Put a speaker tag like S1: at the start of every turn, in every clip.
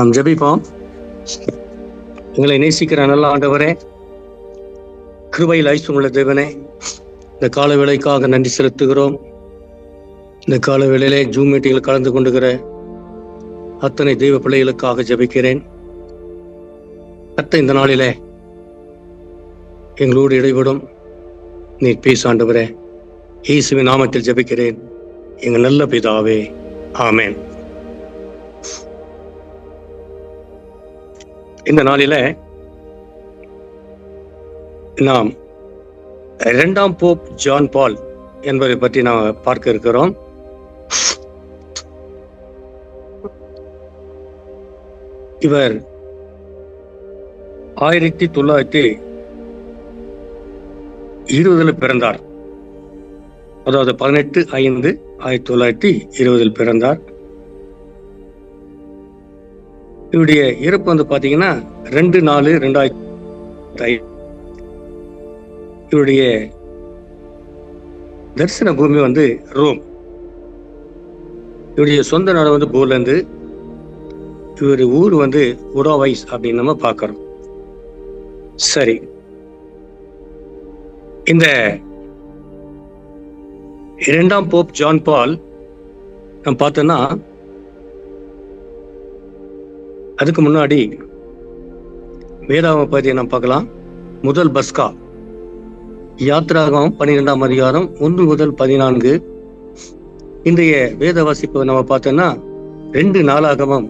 S1: நாம் ஜபிப்போம். எங்களை நேசிக்கிற நல்ல ஆண்டவரே கிருபையில் ஐசுமுள்ள தேவனே இந்த கால வேலைக்காக நன்றி செலுத்துகிறோம். இந்த கால வேளையிலே ஜூம் மீட்டிங்கில் கலந்து கொண்டுகிற அத்தனை தெய்வ பிள்ளைகளுக்காக ஜெபிக்கிறேன். அத்த இந்த நாளிலே எங்களோடு இடைபடும் நீ பேச ஆண்டவரே இயேசுவின் நாமத்தில் ஜெபிக்கிறேன். எங்கள் நல்ல பிதாவே ஆமேன். இந்த நாளில நாம் இரண்டாம் போப் ஜான் பால் என்பதை பற்றி நாம் பார்க்க இருக்கிறோம். இவர் ஆயிரத்தி தொள்ளாயிரத்தி இருபதுல பிறந்தார். அதாவது பதினெட்டு ஐந்து ஆயிரத்தி தொள்ளாயிரத்தி இருபதில் பிறந்தார். இவருடைய இறப்பு வந்து பாத்தீங்கன்னா ரெண்டு நாலு ரெண்டாயிரத்தி இவருடைய தரிசன பூமி வந்து ரோம். இவருடைய சொந்த நாடு வந்து போலந்து இவர் ஊர் வந்து உடாவைஸ் அப்படின்னு நம்ம பார்க்குறோம். சரி. இந்த இரண்டாம் போப் ஜான் பால் நம்ம பார்த்தோன்னா அதுக்கு முன்னாடி வேதாகம பகுதியை நாம் பார்க்கலாம். முதல் பஸ்கா. யாத்ராகம் பன்னிரெண்டாம் அதிகாரம் ஒன்று முதல் பதினான்கு. இன்றைய வேத வாசிப்பு நம்ம பார்த்தோம்னா ரெண்டு நாளாகமம்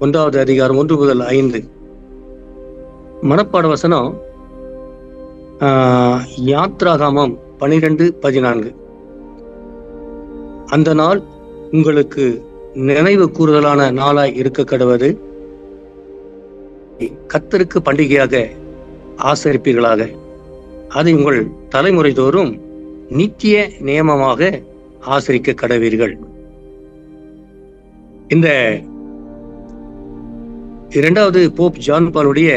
S1: ஒன்றாவது அதிகாரம் ஒன்று முதல் ஐந்து. மனப்பாட வசனம் யாத்ராகாமம் யாத்ராகமம் பனிரெண்டு பதினான்கு. அந்த நாள் உங்களுக்கு நினைவு கூறுதலான நாளாய் இருக்க கடவுது. கத்தருக்கு பண்டிகையாக ஆசரிப்பீர்களாக. அதை உங்கள் தலைமுறை தோறும் நித்திய நியமமாக ஆசரிக்க கடவீர்கள். இந்த இரண்டாவது போப் ஜான் பாலுடைய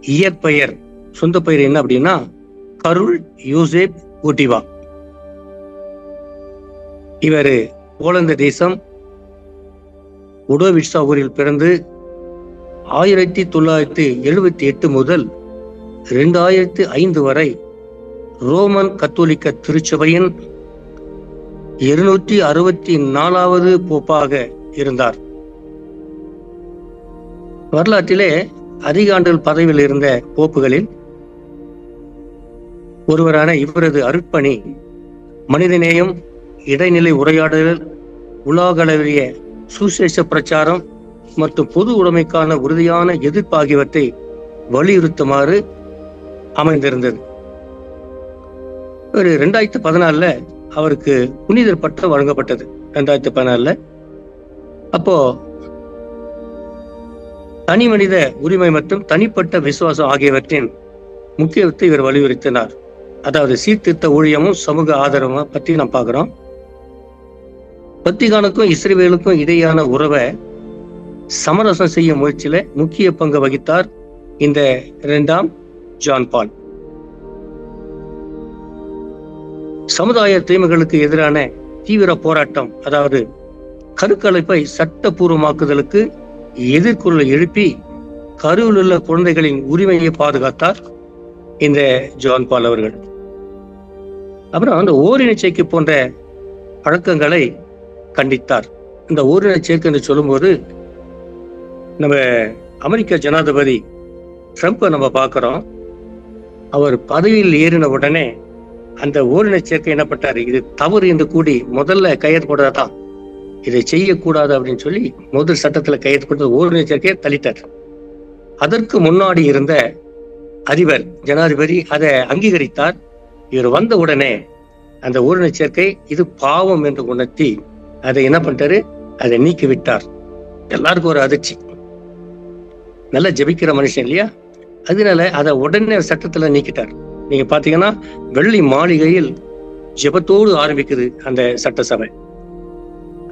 S1: இயற்பெயர் சொந்த பெயர் என்ன அப்படின்னா கருள் யூசேப் ஊட்டிவா இவர் போலந்து தேசம் உடோவிட்சா ஊரில் பிறந்து ஆயிரத்தி தொள்ளாயிரத்தி எழுபத்தி எட்டு முதல் இரண்டாயிரத்தி ஐந்து வரை ரோமன் கத்தோலிக்க திருச்சபையின் இருநூற்றி அறுபத்தி நாலாவது போப்பாக இருந்தார். வரலாற்றிலே அதிக ஆண்டுகள் பதவியில் இருந்த போப்புகளில் ஒருவரான இவரது அருட்பணி மனிதநேயம் இடைநிலை உரையாடல் உலகளவிய சுசேஷ பிரச்சாரம் மற்றும் பொது உடைமைக்கான உறுதியான எதிர்ப்பு ஆகியவற்றை வலியுறுத்துமாறு அமைந்திருந்தது. ஒரு ரெண்டாயிரத்தி பதினாலுல அவருக்கு புனிதர் பட்டம் வழங்கப்பட்டது. ரெண்டாயிரத்தி பதினாலுல அப்போ தனி மனித உரிமை மற்றும் தனிப்பட்ட விசுவாசம் ஆகியவற்றின் முக்கியத்துவத்தை இவர் வலியுறுத்தினார். அதாவது சீர்திருத்த ஊழியமும் சமூக ஆதரவும் பற்றி நாம் பார்க்குறோம். பத்திகானுக்கும் இஸ்ரேலுக்கும் இடையான உறவை சமரசம் செய்யும் முயற்சியில முக்கிய பங்கு வகித்தார் இந்த இரண்டாம் ஜான் பால். சமுதாய தீமைகளுக்கு எதிரான தீவிர போராட்டம் அதாவது கருக்கலைப்பை சட்டபூர்வமாக்குதலுக்கு எதிர்குரலை எழுப்பி கருவில் உள்ள குழந்தைகளின் உரிமையை பாதுகாத்தார் இந்த ஜான் பால் அவர்கள். அப்புறம் அந்த ஓரின சேர்க்கை போன்ற பழக்கங்களை கண்டித்தார். இந்த ஓரின சேர்க்கை என்று சொல்லும்போது நம்ம அமெரிக்க ஜனாதிபதி ட்ரம்ப்பை நம்ம பார்க்குறோம். அவர் பதவியில் ஏறின உடனே அந்த ஓரின சேர்க்கை என்ன இது தவறு என்று கூடி முதல்ல கையெழுத்து போடுறதான் இதை செய்யக்கூடாது அப்படின்னு சொல்லி முதல் சட்டத்தில் கையெழுத்து போட்டு ஓரின சேர்க்கையை தள்ளிட்டார். அதற்கு முன்னாடி இருந்த அதிபர் ஜனாதிபதி அதை அங்கீகரித்தார். இவர் வந்த உடனே அந்த ஓரின சேர்க்கை இது பாவம் என்று உணர்த்தி அதை என்ன பண்ணிட்டாரு? அதை நீக்கி விட்டார் எல்லாருக்கும் ஒரு அதிர்ச்சி. நல்லா ஜெபிக்கிற மனுஷன் இல்லையா? அதனால அதை உடனே சட்டத்துல நீக்கிட்டார். நீங்க பாத்தீங்கன்னா வெள்ளி மாளிகையில் ஜெபத்தோடு ஆரம்பிக்குது அந்த சட்டசபை.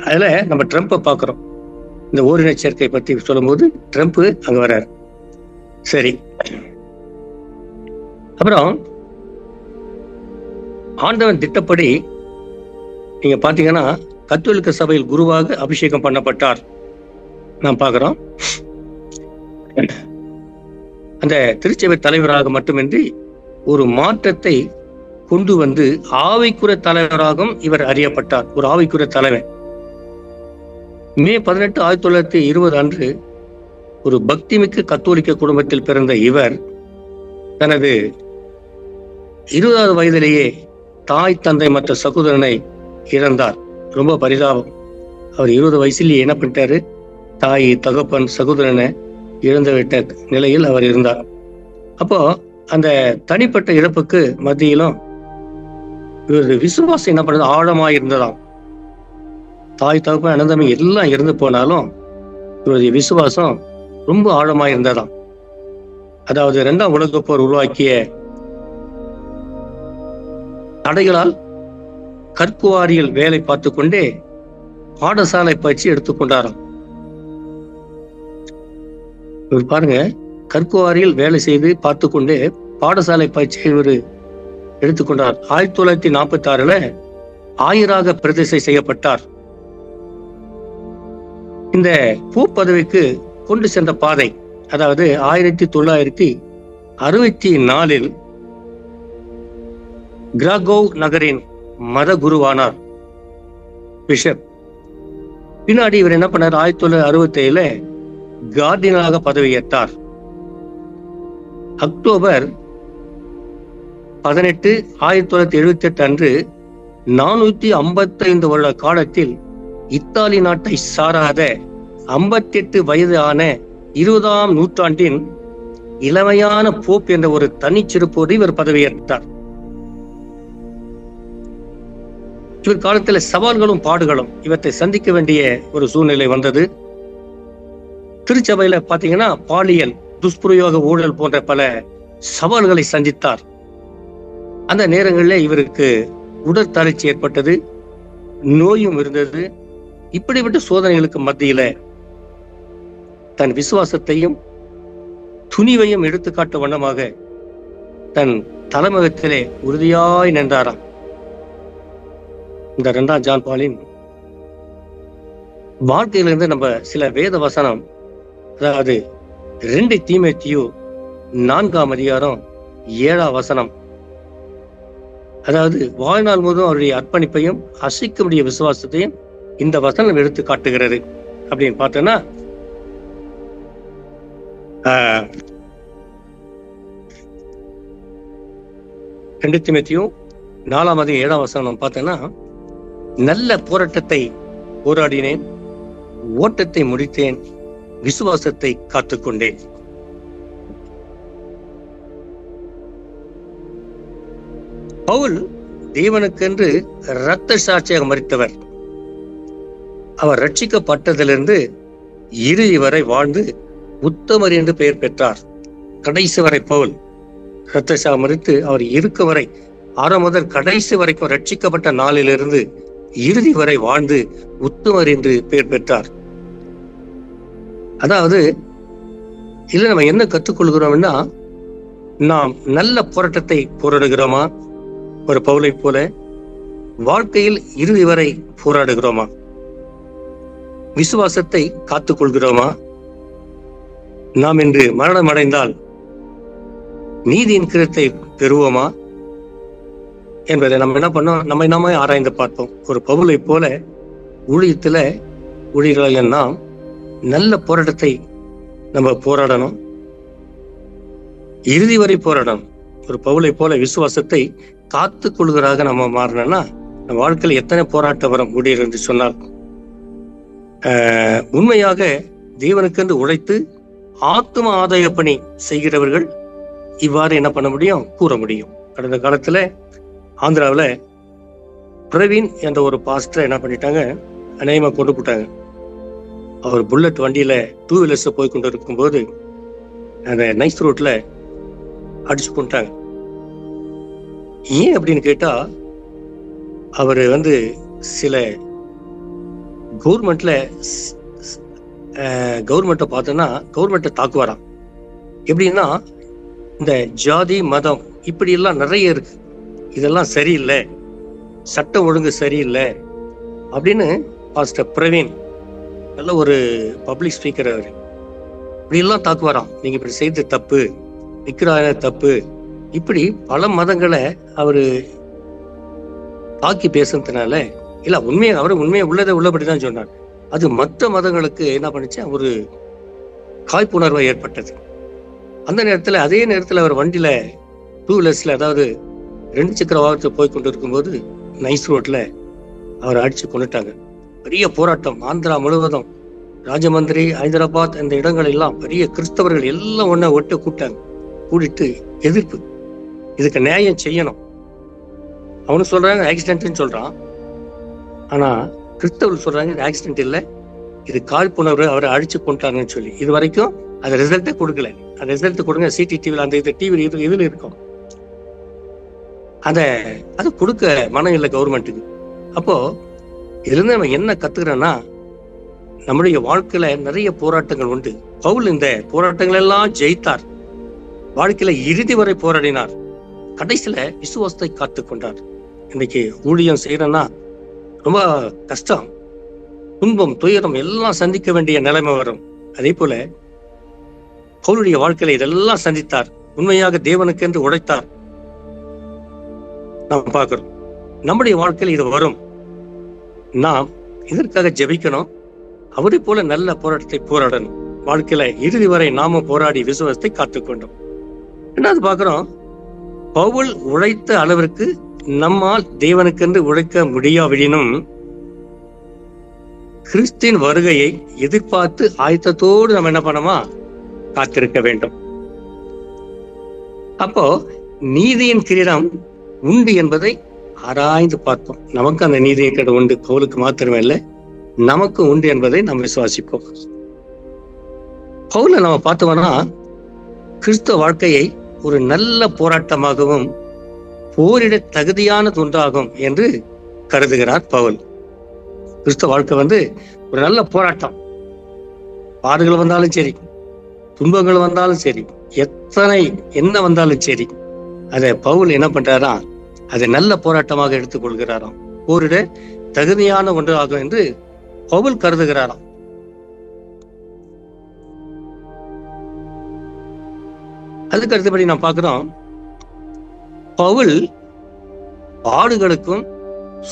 S1: அதுல நம்ம ட்ரம்ப்பை பாக்குறோம். இந்த ஓரின சேர்க்கை பத்தி சொல்லும்போது ட்ரம்ப் அங்க வர்றாரு. சரி. அப்புறம் ஆண்டவன் திட்டப்படி நீங்க பாத்தீங்கன்னா கத்தோலிக்க சபையில் குருவாக அபிஷேகம் பண்ணப்பட்டார். நாம் பார்க்குறோம் அந்த திருச்சபை தலைவராக மட்டுமின்றி ஒரு மாற்றத்தை கொண்டு வந்து ஆவைக்குற தலைவராகவும் இவர் அறியப்பட்டார். ஒரு ஆவைக்குற தலைவன். மே பதினெட்டு ஆயிரத்தி தொள்ளாயிரத்தி இருபது அன்று ஒரு பக்திமிக்க கத்தோலிக்க குடும்பத்தில் பிறந்த இவர் தனது இருபதாவது வயதிலேயே தாய் தந்தை மற்ற சகோதரனை இழந்தார். ரொம்ப பரிதாபம். அவர் இருபது வயசுலேயே என்ன பண்ணிட்டாரு? தாய் தகப்பன் சகோதரனை இழந்துவிட்ட நிலையில் அவர் இருந்தார். அப்போ அந்த தனிப்பட்ட இழப்புக்கு மத்தியிலும் இவரது விசுவாசம் என்ன பண்ணது? ஆழமாக இருந்ததாம். தாய் தகப்பன் அனந்தமி எல்லாம் இறந்து போனாலும் இவருடைய விசுவாசம் ரொம்ப ஆழமாக இருந்ததாம். அதாவது ரெண்டாம் உலக போர் உருவாக்கிய தடைகளால் கற்குவாரியில் வேலை பார்த்து கொண்டே பாடசாலை பயிற்சி எடுத்துக்கொண்டாராம். பாருங்க கற்குவாரியில் வேலை செய்து பார்த்து கொண்டே பாடசாலை பயிற்சி இவர் எடுத்துக்கொண்டார். ஆயிரத்தி தொள்ளாயிரத்தி நாற்பத்தி ஆறுல ஆயிராக பிரதிஷ்டை செய்யப்பட்டார். இந்த பூ பதவிக்கு கொண்டு சென்ற பாதை அதாவது ஆயிரத்தி தொள்ளாயிரத்தி அறுபத்தி நாலில் கிராகோவ் நகரின் மத குருவானார் பிஷப். பின்னாடி இவர் என்ன பண்ணார்? ஆயிரத்தி தொள்ளாயிரத்தி அறுபத்தி ஏழுல கார்டினலாக பதவியேற்றார். அக்டோபர் பதினெட்டு ஆயிரத்தி தொள்ளாயிரத்தி எழுபத்தி எட்டு அன்று நானூத்தி ஐம்பத்தைந்து வருட காலத்தில் இத்தாலி நாட்டை சாராத ஐம்பத்தெட்டு வயது ஆன இருபதாம் நூற்றாண்டின் இளமையான போப் என்ற ஒரு தனிச்சிறப்போடு இவர் பதவியேற்றார். இவர் காலத்தில் சவால்களும் பாடுகளும் இவற்றை சந்திக்க வேண்டிய ஒரு சூழ்நிலை வந்தது. திருச்சபையில பாத்தீங்கன்னா பாலியல் துஷ்பிரயோக ஊழல் போன்ற பல சவால்களை சந்தித்தார். அந்த நேரங்களில் இவருக்கு உடற்தளர்ச்சி ஏற்பட்டது நோயும் இருந்தது. இப்படிப்பட்ட சோதனைகளுக்கு மத்தியில தன் விசுவாசத்தையும் துணிவையும் எடுத்துக்காட்டும் வண்ணமாக தன் தலைமகத்திலே உறுதியாய் நின்றாராம். இந்த ரெண்டாம் ஜான் பாலின் வாழ்க்கையிலிருந்து நம்ம சில வேத வசனம் அதாவது ரெண்டு தீமேத்தியு நான்காம் அதிகாரம் ஏழாம் வசனம். அதாவது வாழ்நாள் முழுவதும் அவருடைய அர்ப்பணிப்பையும் அசைக்க முடிய விசுவாசத்தையும் இந்த வசனம் எடுத்து காட்டுகிறது. அப்படின்னு பார்த்தோன்னா ஆஹ், ரெண்டு தீமேத்தியும் நாலாம் அதிகம் ஏழாம் வசனம் பார்த்தோன்னா நல்ல போராட்டத்தை போராடினேன் ஓட்டத்தை முடித்தேன் விசுவாசத்தை காத்துக்கொண்டேன். பவுல் தேவனுக்கென்று இரத்த சாட்சியாக மறித்தவர் அவர் ரட்சிக்கப்பட்டதிலிருந்து இறுதி வரை வாழ்ந்து உத்தமர் என்று பெயர் பெற்றார். கடைசி வரை பவுல் இரத்த சாகம் மறித்து அவர் இருக்க வரை ஆறாம் முதல் கடைசி வரைக்கும் ரட்சிக்கப்பட்ட நாளிலிருந்து இறுதி வரை வாழ்ந்து உத்தமர் என்று பெயர் பெற்றார். அதாவது இதுல நம்ம என்ன கற்றுக்கொள்கிறோம்னா நாம் நல்ல போராட்டத்தை போராடுகிறோமா? ஒரு பவுலை போல வாழ்க்கையில் இறுதி வரை போராடுகிறோமா? விசுவாசத்தை காத்துக்கொள்கிறோமா? நாம் இன்று மரணம் அடைந்தால் நீதியின் கிரத்தை பெறுவோமா? என்பதை நம்ம என்ன பண்ணோம்? நம்மை நாமே ஆராய்ந்து பார்ப்போம் ஒரு பவுலை போல ஊழியத்துல ஊழியர்களாக நாம் நல்ல போராட்டத்தை நம்ம போராடணும். இறுதி வரை போராடணும். ஒரு பவுலை போல விசுவாசத்தை காத்து கொள்கிறாக நம்ம மாறணும்னா நம்ம வாழ்க்கையில் எத்தனை போராட்டம் வரும் முடியும் என்று சொன்னால் ஆஹ், உண்மையாக தேவனுக்கென்று உழைத்து ஆத்ம ஆதாய பணி செய்கிறவர்கள் இவ்வாறு என்ன பண்ண முடியும்? கூற முடியும். கடந்த காலத்துல ஆந்திராவுல பிரவீன் என்ற ஒரு பாஸ்டர் என்ன பண்ணிட்டாங்க? அநேகமா கொண்டு போட்டாங்க. அவர் புல்லட் வண்டியில டூ வீலர்ஸ் போய் கொண்டு இருக்கும்போது அந்த நைஸ் ரோட்ல அடிச்சு கொண்டாங்க ஏன் அப்படின்னு கேட்டா அவர் வந்து சில கவர்மெண்ட்ல கவர்மெண்ட்டை பார்த்தோன்னா கவர்மெண்ட்டை தாக்குவாராம். எப்படின்னா இந்த ஜாதி மதம் இப்படி எல்லாம் நிறைய இருக்கு. இதெல்லாம் சரியில்லை. சட்டம் ஒழுங்கு சரியில்லை அப்படின்னு பாஸ்டர் பிரவீன் நல்ல ஒரு பப்ளிக் ஸ்பீக்கர் அவர். இப்படி எல்லாம் தாக்குவாராம். நீங்க இப்படி செய்த தப்பு நிக்கிறார தப்பு இப்படி பல மதங்களை அவரு தாக்கி பேசுனதுனால இல்ல உண்மையை அவர் உண்மையை உள்ளதை உள்ளபடிதான் சொன்னார். அது மற்ற மதங்களுக்கு என்ன பண்ணுச்சு? ஒரு காய்ப்புணர்வை ஏற்பட்டது. அந்த நேரத்தில் அதே நேரத்தில் அவர் வண்டியில டூ வீலர்ஸ்ல அதாவது ரெண்டு சக்கர வாகனத்தில் போய் கொண்டு இருக்கும்போது நைஸ் ரோட்ல அவரை அடிச்சு கொண்டுட்டாங்க பெரிய போராட்டம் ஆந்திரா முழுவதும். ராஜமந்திரி ஹைதராபாத் இந்த இடங்கள் எல்லாம் பெரிய கிறிஸ்தவர்கள் எல்லாம் ஒன்ன ஒட்டு கூப்பிட்டாங்க கூட்டிட்டு எதிர்ப்பு. இதுக்கு நியாயம் செய்யணும். அவனு சொல்றாங்க ஆக்சிடென்ட்னு சொல்றான். ஆனா கிறிஸ்தவர்கள் சொல்றாங்க இது ஆக்சிடென்ட் இல்ல. இது காழ்ப்புணர்வு அவரை அழிச்சு கொண்டாங்கன்னு சொல்லி. இது வரைக்கும் அது ரிசல்ட்டே கொடுக்கல. அந்த ரிசல்ட் கொடுங்க சிடி டிவில அந்த இது டிவி இது இதுல இருக்கும். அத அது கொடுக்க மனம் இல்லை கவர்மெண்ட்டுக்கு அப்போ இதுல இருந்து நம்ம என்ன கத்துக்கிறோம்னா நம்முடைய வாழ்க்கையில நிறைய போராட்டங்கள் உண்டு. பவுல் இந்த போராட்டங்கள் எல்லாம் ஜெயித்தார். வாழ்க்கையில இறுதி வரை போராடினார். கடைசியில விசுவாசத்தை காத்து கொண்டார். இன்னைக்கு ஊழியம் செய்யறேன்னா ரொம்ப கஷ்டம். துன்பம் துயரம் எல்லாம் சந்திக்க வேண்டிய நிலைமை வரும். அதே போல பவுலுடைய வாழ்க்கையில இதெல்லாம் சந்தித்தார். உண்மையாக தேவனுக்கு என்று உழைத்தார். நாம் பார்க்கிறோம். நம்முடைய வாழ்க்கையில் இது வரும். நாம் இதற்காக ஜெபிக்கணும்? அவரை போல நல்ல போராட்டத்தை போராடணும். வாழ்க்கையில இறுதி வரை நாம போராடி விசுவாசத்தை காத்துக்கொண்டோம். ரெண்டாவது பார்க்கிறோம் பவுல் உழைத்த அளவிற்கு நம்மால் தேவனுக்கென்று உழைக்க முடியாவிடினும் கிறிஸ்தின் வருகையை எதிர்பார்த்து ஆயத்தத்தோடு நம்ம என்ன பண்ணோமா காத்திருக்க வேண்டும். அப்போ நீதியின் கிரீடம் உண்டு என்பதை ஆராய்ந்து பார்ப்போம் நமக்கு அந்த நீதியை கடை உண்டு பவுலுக்கு மாத்திரமே இல்லை நமக்கு உண்டு என்பதை நாம் விசுவாசிப்போம். பவுல நம்ம பார்த்தோம்னா கிறிஸ்தவ வாழ்க்கையை ஒரு நல்ல போராட்டமாகவும் போரிட தகுதியான ஒன்றாகும் என்று கருதுகிறார் பவுல். கிறிஸ்தவ வாழ்க்கை வந்து ஒரு நல்ல போராட்டம். பாடுகள் வந்தாலும் சரி துன்பங்கள் வந்தாலும் சரி எத்தனை என்ன வந்தாலும் சரி அதை பவுல் என்ன பண்றாரா அதை நல்ல போராட்டமாக எடுத்துக்கொள்கிறாராம் போரிட தகுதியான ஒன்றாகும் என்று பவுல் கருதுகிறாராம். அதுக்கு அடுத்தபடி நாம் பார்க்கிறோம் பவுல் பாடுகளுக்கும்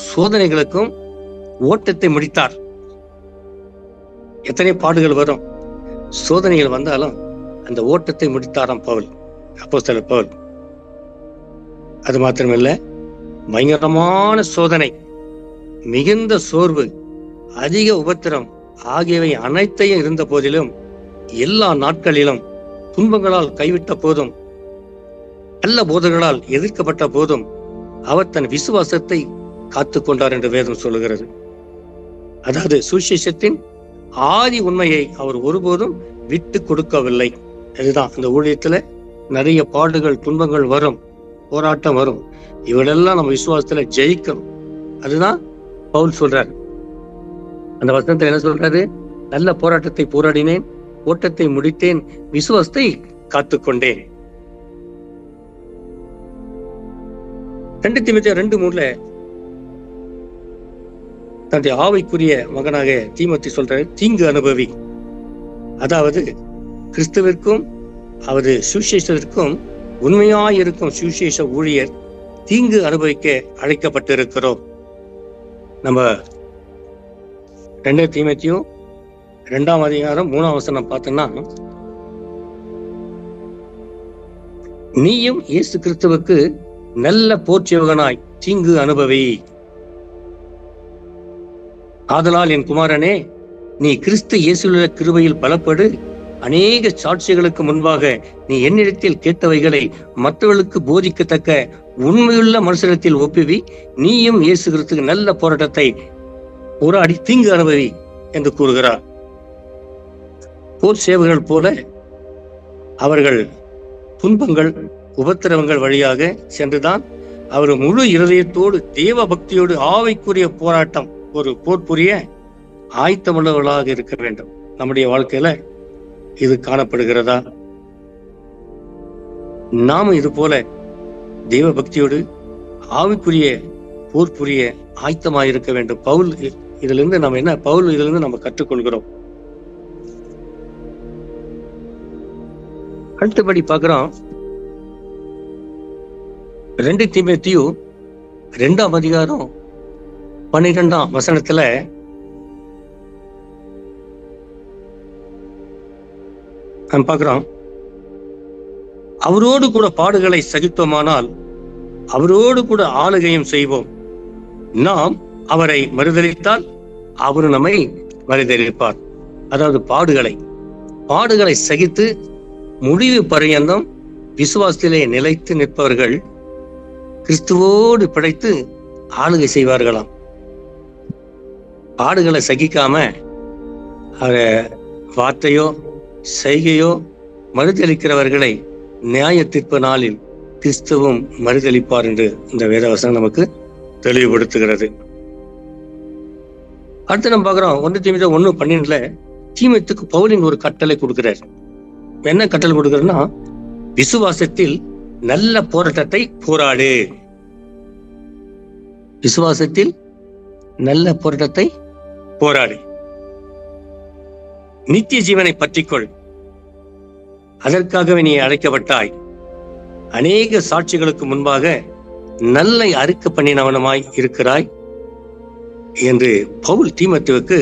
S1: சோதனைகளுக்கும் ஓட்டத்தை முடித்தார். எத்தனை பாடுகள் வரும்? சோதனைகள் வந்தாலும் அந்த ஓட்டத்தை முடித்தாராம் பவுல் அப்போ சில பவுல். அது மாத்திரமில்லை பயங்கரமான சோதனை மிகுந்த சோர்வு அதிக உபத்திரம் ஆகியவை அனைத்தையும் இருந்த போதிலும் எல்லா நாட்களிலும் துன்பங்களால் கைவிட்ட போதும் நல்ல போதர்களால் எதிர்க்கப்பட்ட போதும் அவர் தன் விசுவாசத்தை காத்து கொண்டார் என்று வேதம் சொல்லுகிறது. அதாவது சுசேஷத்தின் ஆதி உண்மையை அவர் ஒருபோதும் விட்டு கொடுக்கவில்லை. அதுதான் அந்த ஊழியத்துல நிறைய பாடுகள் துன்பங்கள் வரும். போராட்டம் வரும். இவனெல்லாம் நம்ம விசுவாசத்துல ஜெயிக்கணும். அதுதான் பவுல் சொல்றாரு. அந்த வசனத்துல என்ன சொல்றாரு? நல்ல போராட்டத்தை போராடினேன் ஓட்டத்தை முடித்தேன் விசுவாசத்தை காத்துக்கொண்டேன். ரெண்டு திமுக ரெண்டு மூணுல தன்னுடைய ஆவைக்குரிய மகனாக தீமத்தி சொல்றாரு தீங்கு அனுபவி. அதாவது கிறிஸ்துவிற்கும் அவரது சுவிசேஷத்திற்கும் உண்மையாயிருக்கும் சுவிசேஷ ஊழியர் தீங்கு அனுபவிக்க அழைக்கப்பட்டிருக்கிறோம். நம்ம ரெண்டு தீமத்தியும் ரெண்டாம் அதிகாரம் மூணாம் வசனம் பார்த்தோம்னா நீயும் இயேசு கிறிஸ்துவுக்கு நல்ல போர்ச்சியவகனாய் தீங்கு அனுபவி. ஆதலால் என் குமாரனே நீ கிறிஸ்து இயேசுல கிருபையில் பலப்படு அநேக சாட்சிகளுக்கு முன்பாக நீ என்னிடத்தில் கேட்டவைகளை மற்றவர்களுக்கு போதிக்கத்தக்க உண்மையுள்ள மனுஷனத்தில் ஒப்புவி. நீயும் இயேசு கிறிஸ்துக்கு நல்ல போராட்டத்தை போராடி தீங்கு அனுபவி என்று கூறுகிறார். போர் சேவர்கள் போல அவர்கள் துன்பங்கள் உபத்திரவங்கள் வழியாக சென்றுதான் அவர் முழு இருதயத்தோடு தேவ பக்தியோடு ஆவைக்குரிய போராட்டம் ஒரு போர் புரிய ஆயத்தமுள்ளவர்களாக இருக்க வேண்டும். நம்முடைய வாழ்க்கையில இது காணப்படுகிறதா? நாமும் இது போல தெய்வ பக்தியோடு ஆவிக்குரிய போர் புரிய ஆயத்தமாயிருக்க வேண்டும். பவுல் இதுல இருந்து நம்ம என்ன பவுல் இதுல இருந்து நம்ம கற்றுக்கொள்கிறோம். அடுத்தபடி பார்க்கிறோம். ரெண்டு திமுத்தியும் ரெண்டாம் அதிகாரம் பன்னிரெண்டாம் வசனத்துல நாம் பார்க்குறோம் அவரோடு கூட பாடுகளை சகித்தோமானால் அவரோடு கூட ஆளுகையும் செய்வோம். நாம் அவரை மறுதளித்தால் அவர் நம்மை மறுதளிப்பார் அதாவது பாடுகளை. பாடுகளை சகித்து முடிவு பரியந்தம் விசுவாசத்திலே நிலைத்து நிற்பவர்கள் கிறிஸ்துவோடு பிழைத்து ஆளுகை செய்வார்களாம். பாடுகளை சகிக்காம அவ வார்த்தையோ செய்கையோ மறுதளிக்கிறவர்களை நியாய தீர்ப்பு நாளில் கிறிஸ்துவும் மறுதளிப்பார் என்று இந்த வேதவசனம் நமக்கு தெளிவுபடுத்துகிறது. அடுத்து நம்ம பார்க்குறோம் ஒன்று தீமித ஒண்ணு பன்னெண்டுல தீமத்துக்கு பவுலின் ஒரு கட்டளை கொடுக்கிறார். என்ன கட்டளை கொடுக்குறேன்னா விசுவாசத்தில் நல்ல போராட்டத்தை போராடு. விசுவாசத்தில் நல்ல போராட்டத்தை போராடு. நித்திய ஜீவனை பற்றிக்கொள். அதற்காகவே நீ அழைக்கப்பட்டாய். அநேக சாட்சிகளுக்கு முன்பாக நல்லை அறுக்க பண்ணினவனமாய் இருக்கிறாய் என்று பவுல் தீமத்துவுக்கு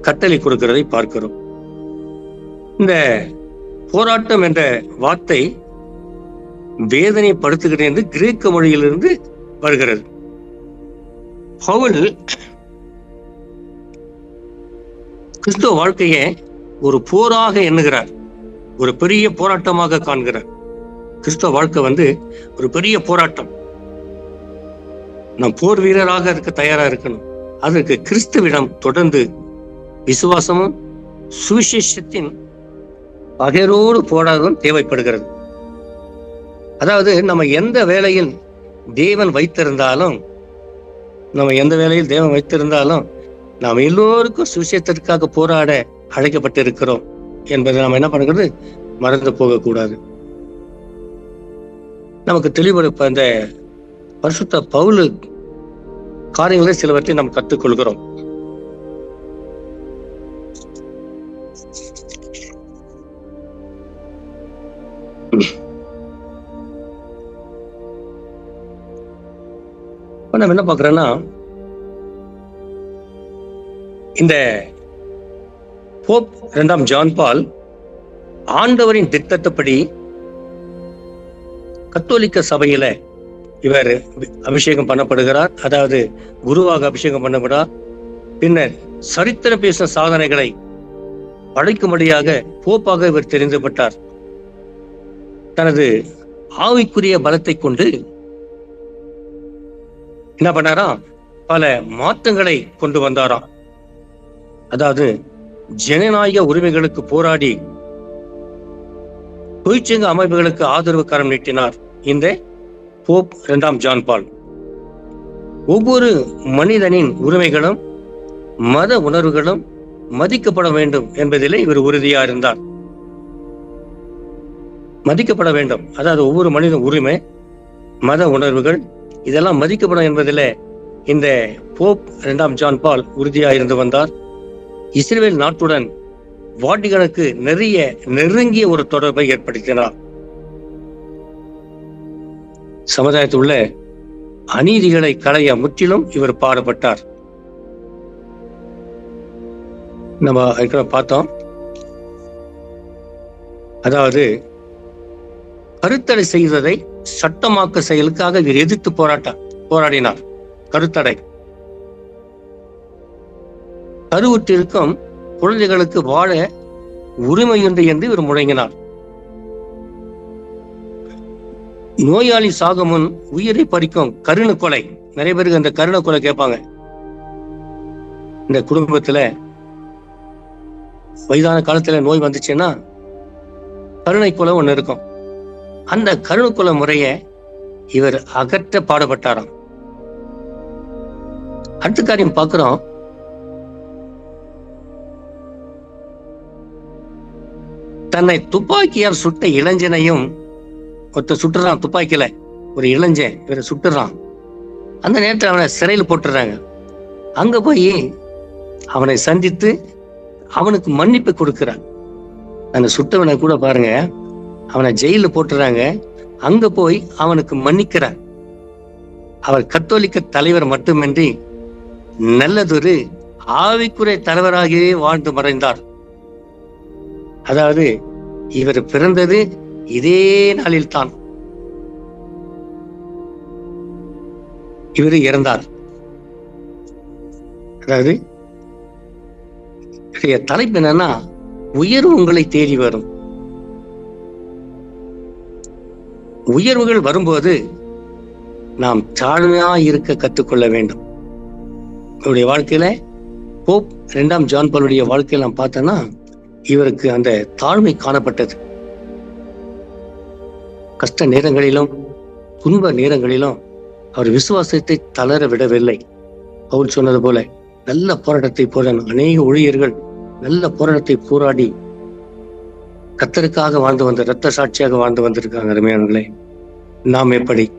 S1: கட்டளை கொடுக்கிறதை பார்க்கிறோம். இந்த போராட்டம் என்ற வார்த்தை வேதனைப்படுத்துகிறேன் என்று கிரேக்க மொழியிலிருந்து வருகிறது. பவுல் கிறிஸ்துவ வாழ்க்கையை ஒரு போராக எண்ணுகிறார். ஒரு பெரிய போராட்டமாக காண்கிறார் கிறிஸ்துவ வாழ்க்கை வந்து ஒரு பெரிய போராட்டம். நாம் போர் வீரராக இருக்க தயாரா இருக்கணும். அதற்கு கிறிஸ்துவிடம் தொடர்ந்து விசுவாசமும் சுவிசேஷத்தின் பகைரோடு போராடும் தேவைப்படுகிறது. அதாவது நம்ம எந்த வேலையில் தேவன் வைத்திருந்தாலும் நம்ம எந்த வேலையில் தேவன் வைத்திருந்தாலும் நாம் எல்லோருக்கும் சுவிசேஷத்திற்காக போராட அழைக்கப்பட்டிருக்கிறோம். என்பதை நாம் என்ன பண்ணுறது மறந்து போகக்கூடாது. நமக்கு தெளிவெடுப்ப அந்த பரிசுத்த பவுலு காரியங்களை சிலவற்றை நாம் கற்றுக்கொள்கிறோம். இப்ப நம்ம என்ன பார்க்கிறோம்னா இந்த போப் இரண்டாம் ஜான் பால் ஆண்டவரின் திட்டத்தப்படி கத்தோலிக்க சபையில இவர் அபிஷேகம் பண்ணப்படுகிறார். அதாவது குருவாக அபிஷேகம் பண்ணப்படுறார் பின்னர் சரித்திர பேச சாதனைகளை படைக்கும்படியாக போப்பாக இவர் தெரிந்துபட்டார். தனது ஆவிக்குரிய பலத்தை கொண்டு என்ன பண்ணாராம்? பல மாற்றங்களை கொண்டு வந்தாராம். அதாவது ஜனநாயக உரிமைகளுக்கு போராடி தொழிற்சங்க அமைப்புகளுக்கு ஆதரவு கரம் நீட்டினார் இந்த போப் இரண்டாம் ஜான் பால். ஒவ்வொரு மனிதனின் உரிமைகளும் மத உணர்வுகளும் மதிக்கப்பட வேண்டும் என்பதிலே இவர் உறுதியா இருந்தார். மதிக்கப்பட வேண்டும். அதாவது ஒவ்வொரு மனித உரிமை மத உணர்வுகள் இதெல்லாம் மதிக்கப்படும் என்பதில் இந்த போப் இரண்டாம் ஜான் பால் உறுதியாக இருந்து வந்தார். இஸ்ரேல் நாட்டுடன் வாட்டிகனுக்கு நிறைய நெருங்கிய ஒரு தொடர்பை ஏற்படுத்தினார். சமுதாயத்தில் உள்ள அநீதிகளை களைய முற்றிலும் இவர் பாடுபட்டார். நம்ம பார்த்தோம். அதாவது கருத்தடை செய்ததை சட்டமாக்க செயலுக்காக இவர் எதிர்த்து போராட்ட போராடினார். கருத்தடை. கருவுற்றிருக்கும் குழந்தைகளுக்கு வாழ உரிமையுண்டு என்று இவர் முழங்கினார். நோயாளி சாகும் முன் உயிரை பறிக்கும் கருண கொலை. நிறைய பேருக்கு அந்த கருண கொலை கேட்பாங்க. இந்த குடும்பத்துல வயதான காலத்துல நோய் வந்துச்சுன்னா கருணை கொலை ஒண்ணு இருக்கும். அந்த கருணை கொலை முறைய இவர் அகற்ற பாடுபட்டாராம். அடுத்த காரியம் பார்க்குறோம். தன்னை துப்பாக்கியால் சுட்ட இளைஞனையும் ஒருத்த சுட்டுறான் துப்பாக்கியில. ஒரு இளைஞன் இவரை சுட்டுறான். அந்த நேரத்தில் அவனை சிறையில் போட்டுறாங்க. அங்க போய் அவனை சந்தித்து அவனுக்கு மன்னிப்பு கொடுக்குறான். அந்த சுட்டவனை கூட பாருங்க அவனை ஜெயிலில் போட்டுறாங்க. அங்க போய் அவனுக்கு மன்னிக்கிறார். அவர் கத்தோலிக்க தலைவர் மட்டுமின்றி நல்லதொரு ஆவிக்குறை தலைவராகவே வாழ்ந்து மறைந்தார். அதாவது இவர் பிறந்தது இதே நாளில் தான் இவர் இறந்தார். அதாவது தலைப்பு என்னன்னா உயர்வு உங்களை தேடி வரும். உயர்வுகள் வரும்போது நாம் தாழ்மையா இருக்க கற்றுக்கொள்ள வேண்டும். இவருடைய வாழ்க்கையில போப் இரண்டாம் ஜான் பாலுடைய வாழ்க்கையில நாம் பார்த்தோம்னா இவருக்கு அந்த தாழ்மை காணப்பட்டது. கஷ்ட நேரங்களிலும் துன்ப நேரங்களிலும் அவர் விசுவாசத்தை தளர விடவில்லை. அவர் சொன்னது போல நல்ல போராட்டத்தை போல அநேக ஊழியர்கள் நல்ல போராட்டத்தை போராடி கத்தருக்காக வாழ்ந்து வந்த இரத்த சாட்சியாக வாழ்ந்து வந்திருக்காங்க அருமையானங்களே நாம் எப்படி?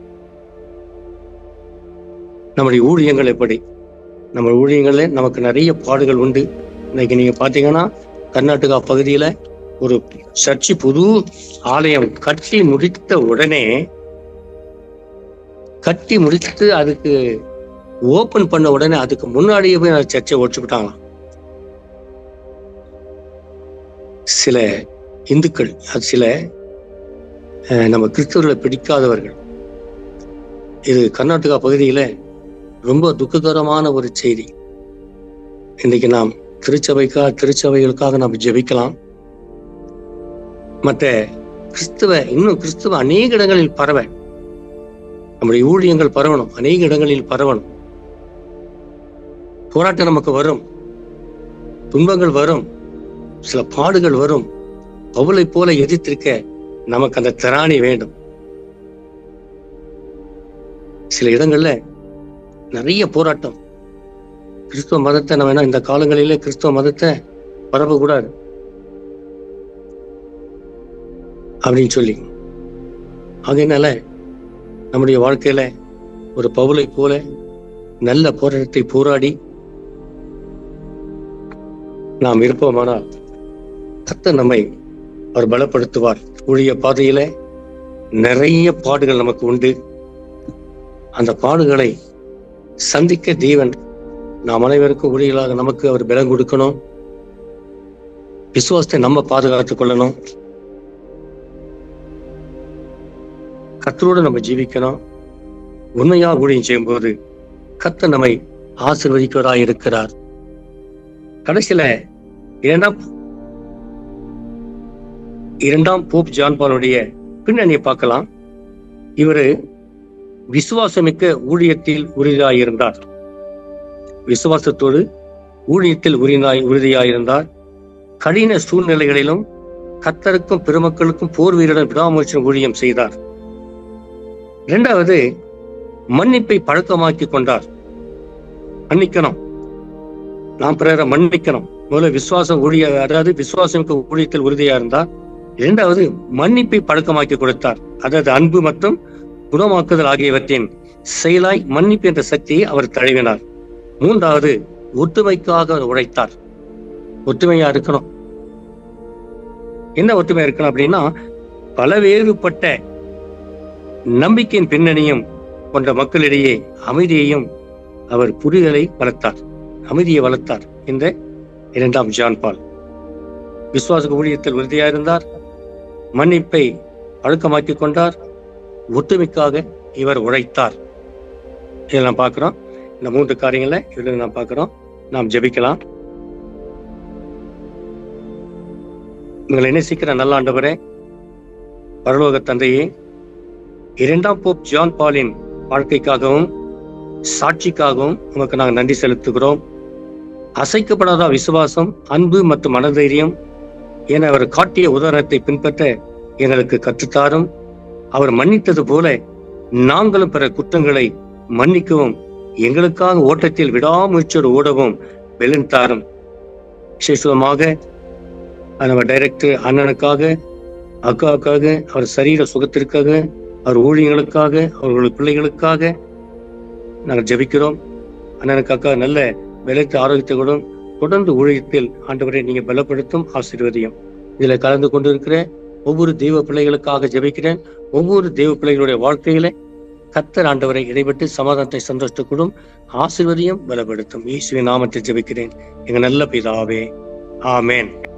S1: நம்முடைய ஊழியங்கள் எப்படி? நம்ம ஊழியங்களே நமக்கு நிறைய பாடுகள் உண்டு. இன்னைக்கு நீங்க பாத்தீங்கன்னா கர்நாடகா பகுதியில ஒரு சர்ச்சு புது ஆலயம் கட்டி முடித்த உடனே கட்டி முடித்து அதுக்கு ஓபன் பண்ண உடனே அதுக்கு முன்னாடியே போய் அந்த சர்ச்சை ஒழிச்சுக்கிட்டாங்களாம். சில இந்துக்கள் அது சில நம்ம கிறிஸ்தவர்களை பிடிக்காதவர்கள். இது கர்நாடகா பகுதியில ரொம்ப துக்ககரமான ஒரு செய்தி. இன்னைக்கு நாம் திருச்சபைக்கா திருச்சபைகளுக்காக நாம் ஜெபிக்கலாம். மற்ற கிறிஸ்துவ இன்னும் கிறிஸ்துவ அநேக இடங்களில் பரவ. நம்முடைய ஊழியங்கள் பரவணும் அநேக இடங்களில் பரவணும். போராட்டம் நமக்கு வரும். துன்பங்கள் வரும். சில பாடுகள் வரும். பவுலை போல எதிர்த்திருக்க நமக்கு அந்த திராணி வேண்டும். சில இடங்கள்ல நிறைய போராட்டம். கிறிஸ்துவ மதத்தை நம்ம வேணா இந்த காலங்களிலே கிறிஸ்துவ மதத்தை பரப்பக்கூடாது. அப்படின்னு சொல்லி. அதனால நம்முடைய வாழ்க்கையில ஒரு பவுலை போல நல்ல போராட்டத்தை போராடி நாம் இருப்போமானால் கத்த நம்மை அவர் பலப்படுத்துவார். ஊழிய பாதையில நிறைய பாடுகள் நமக்கு உண்டு. அந்த பாடுகளை சந்திக்க தேவன் நாம் அனைவருக்கும் ஊழியர்களாக நமக்கு அவர் பலம் கொடுக்கணும். விசுவாசத்தை நம்ம பாதுகாத்துக் கொள்ளணும். கத்தரோடு நம்ம ஜீவிக்கணும். உண்மையாக ஊழியம் செய்யும் போது கத்த நம்மை ஆசீர்வதிக்கிறவராய் இருக்கிறார். கடைசியில இரண்டாம் இரண்டாம் போப் ஜான்பானுடைய பின்னணியை பார்க்கலாம். இவரு விசுவாசமிக்க ஊழியத்தில் உறுதியாயிருந்தார். விசுவாசத்தோடு ஊழியத்தில் உரிநாய் உறுதியாயிருந்தார். கடின சூழ்நிலைகளிலும் கத்தருக்கும் பெருமக்களுக்கும் போர் வீரருடன் விடாமுயற்சி ஊழியம் செய்தார். இரண்டாவது மன்னிப்பை பழக்கமாக்கி கொண்டார். மன்னிக்கணும். நாம் பிறரை மன்னிக்கணும். முதல்ல விசுவாசம் ஊழிய அதாவது விசுவாசம் ஊழியத்தில் உறுதியா இருந்தார் இரண்டாவது மன்னிப்பை பழக்கமாக்கி கொடுத்தார். அதாவது அன்பு மற்றும் குணமாக்குதல் ஆகியவற்றின் செயலாய் மன்னிப்பு என்ற சக்தியை அவர் தழுவினார். மூன்றாவது ஒற்றுமைக்காக உழைத்தார். ஒற்றுமையா இருக்கணும். என்ன ஒற்றுமை இருக்கணும் அப்படின்னா பலவேறுபட்ட நம்பிக்கையின் பின்னணியும் கொண்ட மக்களிடையே அமைதியையும் அவர் புரிதலை வளர்த்தார். அமைதியை வளர்த்தார் இந்த இரண்டாம் ஜான் பால். விசுவாச ஊழியத்தில் உறுதியாயிருந்தார் மன்னிப்பை பழக்கமாக்கிக் கொண்டார். ஒற்றுமைக்காக இவர் உழைத்தார். இதெல்லாம் பார்க்கிறோம். இந்த மூன்று காரியங்களை இதுல நாம் பார்க்கிறோம். நாம் ஜெபிக்கலாம். உங்களை நேசிக்கிற நல்ல ஆண்டவரே பரலோக தந்தையே இரண்டாம் போப் ஜான் பாலின் வாழ்க்கைக்காகவும் சாட்சிக்காகவும் உமக்கு நாங்கள் நன்றி செலுத்துகிறோம். அசைக்கப்படாத விசுவாசம் அன்பு மற்றும் மனதைரியம் என அவர் காட்டிய உதாரணத்தை பின்பற்ற எங்களுக்கு கற்றுத்தாரும். அவர் மன்னித்தது போல நாங்களும் பிற குற்றங்களை மன்னிக்கவும் எங்களுக்காக ஓட்டத்தில் விடாமுயற்சியோடு ஓடவும் பெலன் தாரும் விசேஷமாக நம்ம டைரக்டர் அண்ணனுக்காக அக்காவுக்காக அவர் சரீர சுகத்திற்காக அவர் ஊழியர்களுக்காக அவர்களுடைய பிள்ளைகளுக்காக நாங்கள் ஜெபிக்கிறோம். அண்ணனுக்கு அக்கா நல்ல பலத்த ஆரோக்கியத்தை கூட தொடர்ந்து ஊழியத்தில் ஆண்டவரை நீங்கள் பலப்படுத்தும் ஆசீர்வதியும். இதில் கலந்து கொண்டிருக்கிற ஒவ்வொரு தெய்வ பிள்ளைகளுக்காக ஜெபிக்கிறேன். ஒவ்வொரு தெய்வ பிள்ளைகளுடைய வாழ்க்கையில கத்தர் ஆண்டவரை இடைபெற்று சமாதானத்தை சந்தோஷத்துக்கூடும் ஆசிர்வதியும் பலப்படுத்தும். ஈஸ்வரின் நாமத்தை ஜெபிக்கிறேன். எங்க நல்ல பிதாவே ஆமேன்.